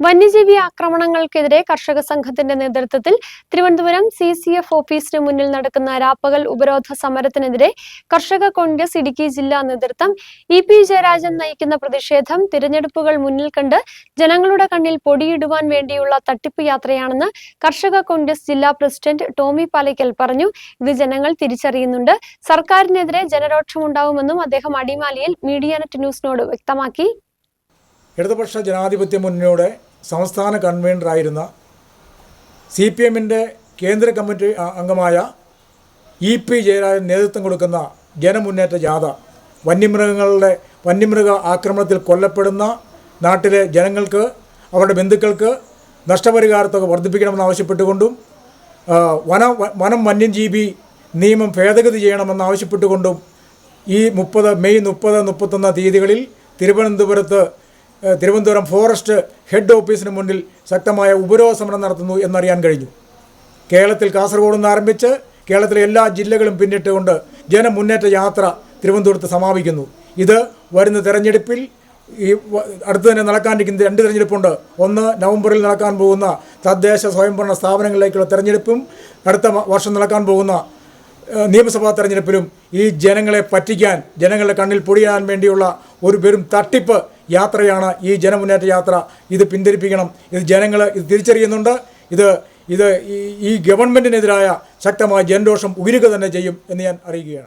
വന്യജീവി ആക്രമണങ്ങൾക്കെതിരെ കർഷക സംഘത്തിന്റെ നേതൃത്വത്തിൽ തിരുവനന്തപുരം സി സി എഫ് ഓഫീസിന് മുന്നിൽ നടക്കുന്ന രാപ്പകൽ ഉപരോധ സമരത്തിനെതിരെ കർഷക കോൺഗ്രസ് ഇടുക്കി ജില്ലാ നേതൃത്വം ഇ പി ജയരാജൻ നയിക്കുന്ന പ്രതിഷേധം തിരഞ്ഞെടുപ്പുകൾ മുന്നിൽ കണ്ട് ജനങ്ങളുടെ കണ്ണിൽ പൊടിയിടുവാൻ വേണ്ടിയുള്ള തട്ടിപ്പ് യാത്രയാണെന്ന് കർഷക കോൺഗ്രസ് ജില്ലാ പ്രസിഡന്റ് ടോമി പാലയ്ക്കൽ പറഞ്ഞു. ഇത് ജനങ്ങൾ തിരിച്ചറിയുന്നുണ്ട്. സർക്കാരിനെതിരെ ജനരോക്ഷമുണ്ടാവുമെന്നും അദ്ദേഹം അടിമാലിയിൽ മീഡിയ നെറ്റ് ന്യൂസിനോട് വ്യക്തമാക്കി. ഇടതുപക്ഷ ജനാധിപത്യ മുന്നണിയുടെ സംസ്ഥാന കൺവീനറായിരുന്ന സി പി എമ്മിന്റെ കേന്ദ്ര കമ്മിറ്റി അംഗമായ ഇ പി ജയരാജൻ നേതൃത്വം കൊടുക്കുന്ന ജനമുന്നേറ്റ ജാഥ വന്യമൃഗങ്ങളുടെ വന്യമൃഗ ആക്രമണത്തിൽ കൊല്ലപ്പെടുന്ന നാട്ടിലെ ജനങ്ങൾക്ക് അവരുടെ ബന്ധുക്കൾക്ക് നഷ്ടപരിഹാരത്തൊക്കെ വർദ്ധിപ്പിക്കണമെന്ന് ആവശ്യപ്പെട്ടുകൊണ്ടും ആ, വന വനം വന്യജീവി നിയമം ഭേദഗതി ചെയ്യണമെന്ന് ആവശ്യപ്പെട്ടുകൊണ്ടും ഈ മുപ്പത് മെയ് മുപ്പത് മുപ്പത്തൊന്ന് തീയതികളിൽ തിരുവനന്തപുരത്ത് തിരുവനന്തപുരം ഫോറസ്റ്റ് ഹെഡ് ഓഫീസിന് മുന്നിൽ ശക്തമായ ഉപരോധ സമരം നടത്തുന്നു എന്നറിയാൻ കഴിഞ്ഞു. കേരളത്തിൽ കാസർഗോഡ് നിന്ന് ആരംഭിച്ച് കേരളത്തിലെ എല്ലാ ജില്ലകളും പിന്നിട്ടുകൊണ്ട് ജനമുന്നേറ്റ യാത്ര തിരുവനന്തപുരത്ത് സമാപിക്കുന്നു. ഇത് വരുന്ന തെരഞ്ഞെടുപ്പിൽ ഈ അടുത്ത് തന്നെ നടക്കാനിരിക്കുന്ന രണ്ട് തെരഞ്ഞെടുപ്പുണ്ട്. ഒന്ന് നവംബറിൽ നടക്കാൻ പോകുന്ന തദ്ദേശ സ്വയംഭരണ സ്ഥാപനങ്ങളിലേക്കുള്ള തെരഞ്ഞെടുപ്പും അടുത്ത വർഷം നടക്കാൻ പോകുന്ന നിയമസഭാ തെരഞ്ഞെടുപ്പിലും ഈ ജനങ്ങളെ പറ്റിക്കാൻ ജനങ്ങളുടെ കണ്ണിൽ പൊടിയാൻ വേണ്ടിയുള്ള ഒരു വെറും തട്ടിപ്പ് യാത്രയാണ് ഈ ജനമുന്നേറ്റ യാത്ര. ഇത് പിന്തിരിപ്പിക്കണം. ഇത് ജനങ്ങൾ ഇത് തിരിച്ചറിയുന്നുണ്ട്. ഇത് ഇത് ഈ- ഗവൺമെന്റിനെതിരായ ശക്തമായ ജനരോഷം ഉയരുക തന്നെ ചെയ്യും എന്ന് ഞാൻ അറിയിക്കുകയാണ്